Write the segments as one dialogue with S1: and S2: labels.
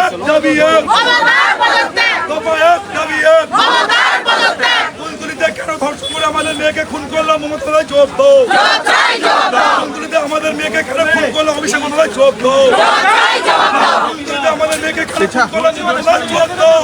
S1: এক দাবি কেন ধর্ষণ করে আমাদের মেয়েকে খুন করল? মমতা রায় জবাব দো আমাদের মেয়েকে কেন খুন করল? অভিষেক মন্ডলায় জবাব দো আমাদের মেয়েকে কেন খুন করল? মমতা রায় জবাব দাও।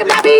S2: like a baby.